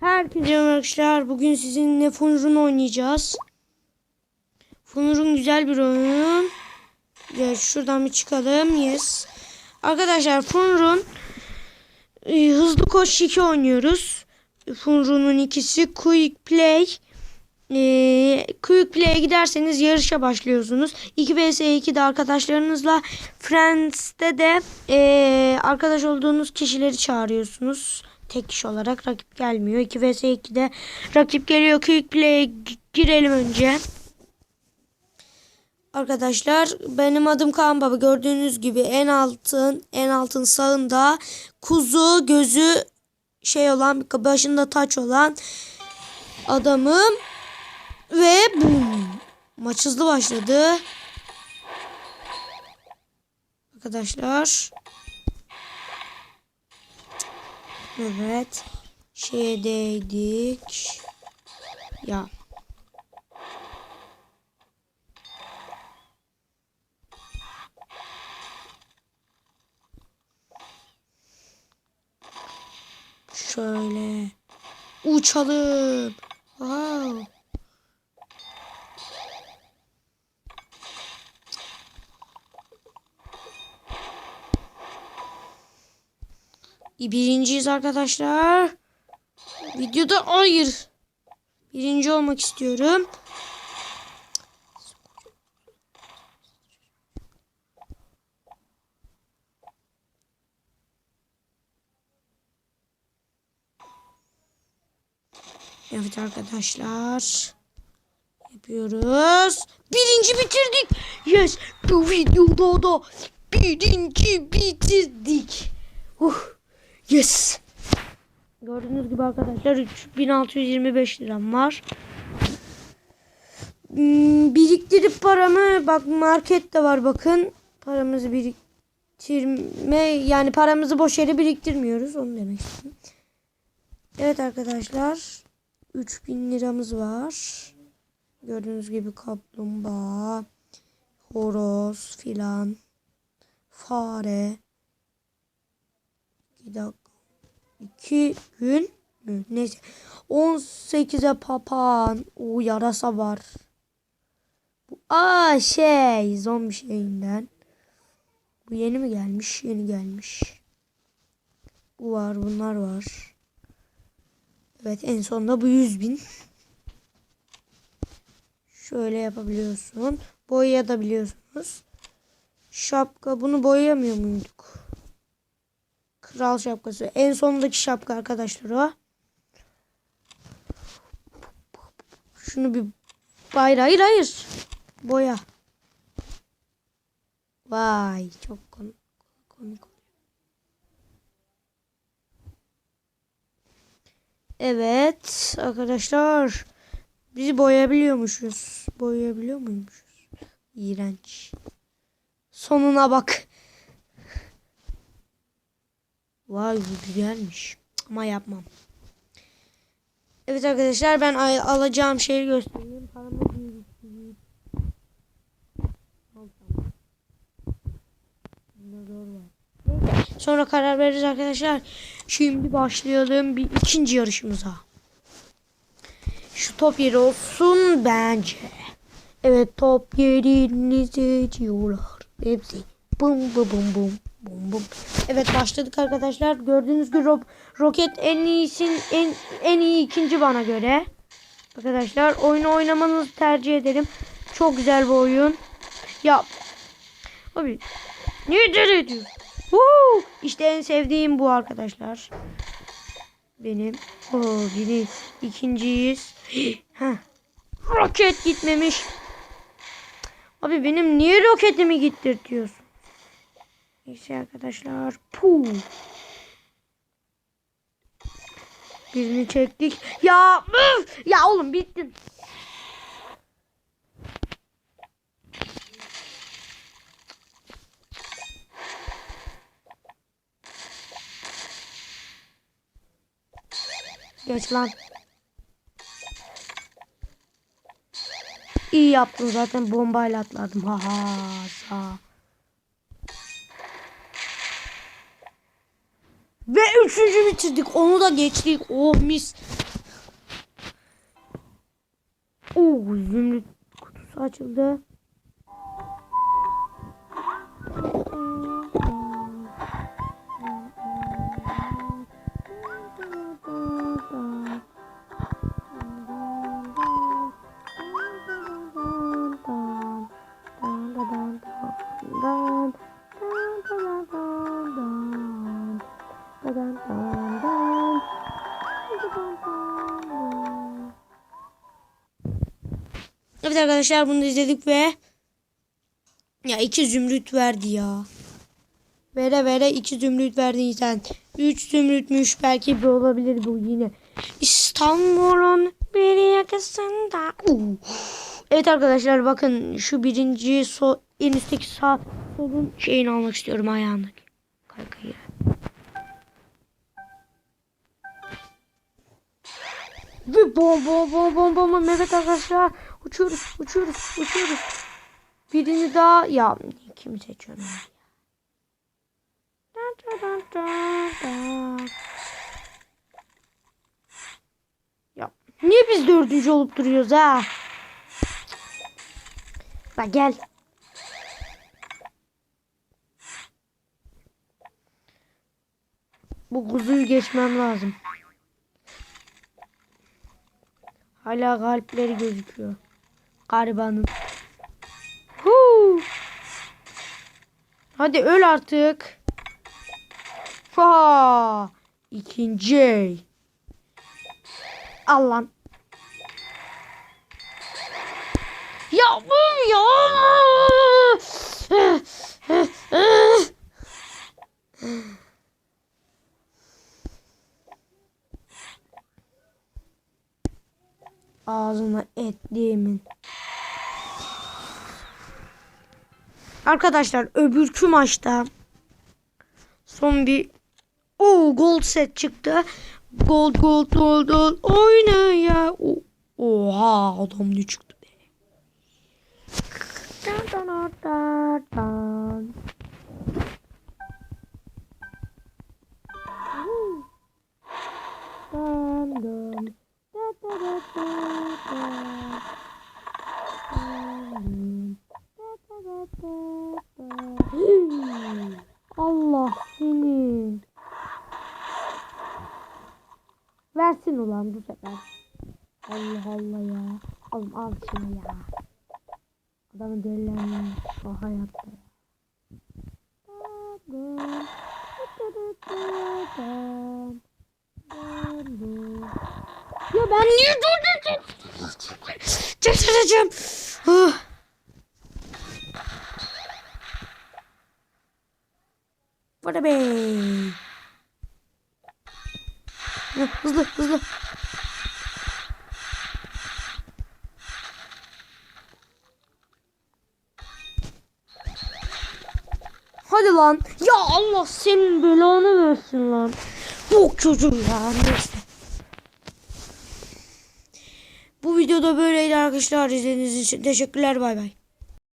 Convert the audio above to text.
Herkese arkadaşlar. Bugün sizinle Funrun oynayacağız. Funrun güzel bir oyun. Ya şuradan bir çıkalım. Yes. Arkadaşlar Funrun e, hızlı koş 2 oynuyoruz. Funrun'un ikisi Quick Play. E, Quick Play'e giderseniz yarışa başlıyorsunuz. 2 vs 2'de arkadaşlarınızla Friends'te de e, arkadaş olduğunuz kişileri çağırıyorsunuz. Tek kişi olarak rakip gelmiyor. 2 vs 2'de rakip geliyor. Quick Play'e gi- girelim önce. Arkadaşlar benim adım Kaan Baba. Gördüğünüz gibi en altın en altın sağında kuzu gözü şey olan başında taç olan adamım ve bum. Maç hızlı başladı. Arkadaşlar. Evet. Şeye değdik. Ya. Şöyle. Uçalım. Wow. Birinciyiz arkadaşlar. Videoda hayır. Birinci olmak istiyorum. Evet arkadaşlar. Yapıyoruz. Birinci bitirdik. Yes. Bu videoda da birinci bitirdik. Uh. Yes. Gördüğünüz gibi arkadaşlar 3625 liram var. Hmm, Biriktirip paramı bak markette var bakın. Paramızı biriktirme yani paramızı boş yere biriktirmiyoruz onu demek istedim. Evet arkadaşlar 3000 liramız var. Gördüğünüz gibi kaplumbağa, horoz filan, fare. Bir dakika. İki gün mü? Neyse. 18'e papağan. O yarasa var. Bu, aa şey zombi şeyinden. Bu yeni mi gelmiş? Yeni gelmiş. Bu var bunlar var. Evet en sonunda bu 100 bin. Şöyle yapabiliyorsun. Boyayabiliyorsunuz. Şapka bunu boyayamıyor muyduk? Kral şapkası. En sondaki şapka arkadaşlar o. Şunu bir hayır hayır hayır. Boya. Vay çok komik. komik. Evet arkadaşlar. Bizi boyayabiliyormuşuz. Boyayabiliyor muymuşuz? İğrenç. Sonuna bak. Vay güzelmiş. Ama yapmam. Evet arkadaşlar ben alacağım şeyi göstereyim. Paramı Sonra karar veririz arkadaşlar. Şimdi başlayalım bir ikinci yarışımıza. Şu top yeri olsun bence. Evet top yerini seçiyorlar. Hepsi. Bum bum bum bum. Bum bum. Evet başladık arkadaşlar. Gördüğünüz gibi ro- roket en iyisin en en iyi ikinci bana göre. Arkadaşlar oyunu oynamanızı tercih ederim. Çok güzel bir oyun. Ya abi niye deli ediyor? Woo! İşte en sevdiğim bu arkadaşlar. Benim. Oo, biri ikinciyiz. Heh. Roket gitmemiş. Abi benim niye roketimi gittirtiyorsun? Neyse arkadaşlar. Puh. Birini çektik. Ya üf! ya oğlum bittin. Geç lan. İyi yaptın zaten bombayla atladım. Ha ha sağ. Ve üçüncü bitirdik. Onu da geçtik. Oh mis. Oh zümrüt kutusu açıldı. Evet arkadaşlar bunu izledik ve ya iki zümrüt verdi ya. Vere vere iki zümrüt verdi insan. Üç zümrütmüş belki bir olabilir bu yine. İstanbul'un bir yakasında. Uh. Evet arkadaşlar bakın şu birinci sol en üstteki sağ solun şeyini almak istiyorum ayağındaki. Kaykayı. Ve bom bom bom bom bom evet arkadaşlar uçuyoruz uçuyoruz uçuyoruz. Birini daha ya kimi seçiyorum ya. Niye biz dördüncü olup duruyoruz ha? Bak gel. Bu kuzuyu geçmem lazım. Hala kalpleri gözüküyor. Garibanın. Huu. Hadi öl artık. Ha! İkinci. Al lan. Ya bu ya. Ağzına etliğimin. Arkadaşlar öbürkü maçta son bir o gold set çıktı. Gold gold gold gold oyna ya. Oha adam ne çıktı be. Dan, dan, dan, dan. Dan, dan. Da, da, da, da, da. Dan, da, da, da, da, da. Allah seni. Versin ulan bu sefer. Allah Allah ya. Oğlum al şunu ya. Adamı delilenmiş o hayatta ya. Ben niye durdum? Çıldıracağım. Ah. Bana be. Hızlı hızlı. Hadi lan. Ya Allah senin belanı versin lan. Bu çocuğum ya. Neyse. Bu videoda böyleydi arkadaşlar. İzlediğiniz için teşekkürler. Bay bay.